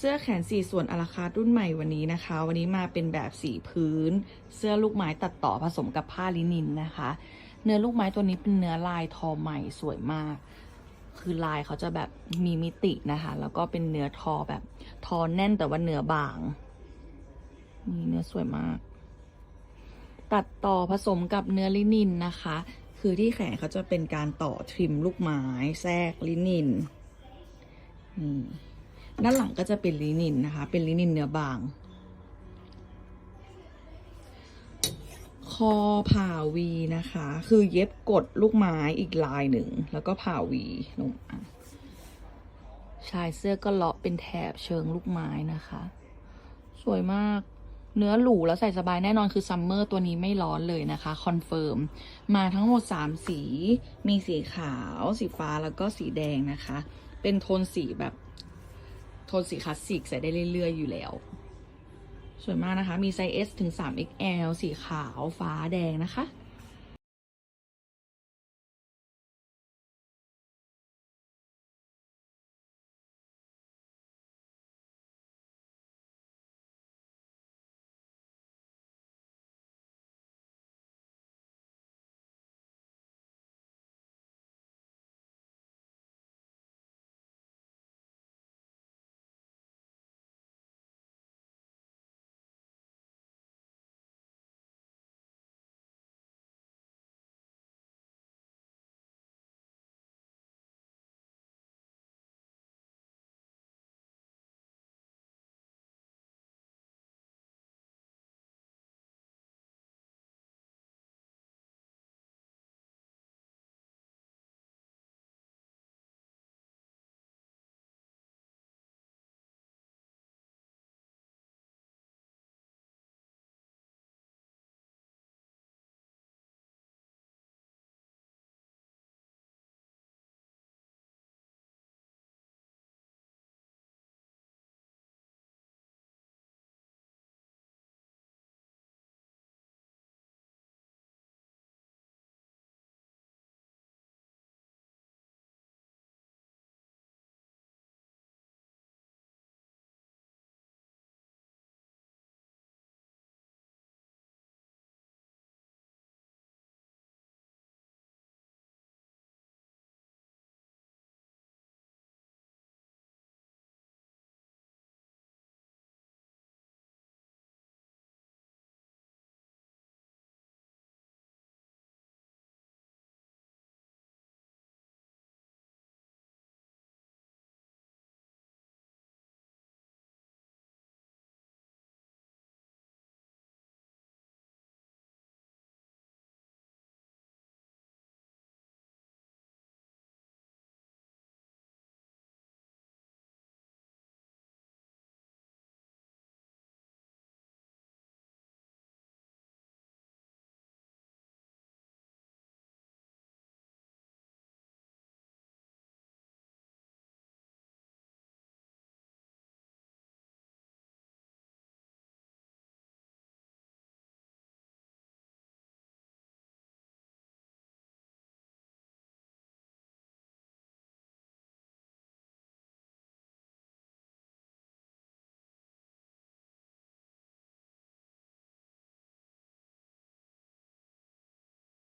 เสื้อแขนสี่ส่วนอาราคาร์ทรุ่นใหม่วันนี้นะคะ วันนี้มาเป็นแบบสีพื้น เสื้อลูกไม้ตัดต่อผสมกับผ้าลินินนะคะ เนื้อลูกไม้ตัวนี้เป็นเนื้อลายทอใหม่สวยมาก คือลายเขาจะแบบมีมิตินะคะ แล้วก็เป็นเนื้อทอแบบทอแน่นแต่ว่าเนื้อบางนี่เนื้อสวยมาก ตัดต่อผสมกับเนื้อลินินนะคะ คือที่แขนเขาจะเป็นการต่อทริมลูกไม้แทรกลินินนี่ ด้านหลังก็จะเป็นลินินนะคะ เป็นลินินเนื้อบาง คอผ่าวีนะคะ คือเย็บกดลูกไม้อีกลายหนึ่ง แล้วก็ผ่าวีลงมาชายเสื้อก็เลาะเป็นแถบเชิงลูกไม้นะคะ สวยมากเนื้อหรูแล้วใส่สบายแน่นอนคือซัมเมอร์ตัวนี้ไม่ร้อนเลยนะคะคอนเฟิร์มมาทั้งหมด 3 สี มีสีขาว สีฟ้าแล้วก็สีแดงนะคะ เป็นโทนสีแบบ โทนสีคลาสสิกใส่ได้เรื่อย ๆ อยู่แล้ว สวยมากนะคะ มีไซส์ S ถึง 3XL สีขาวฟ้าแดงนะคะ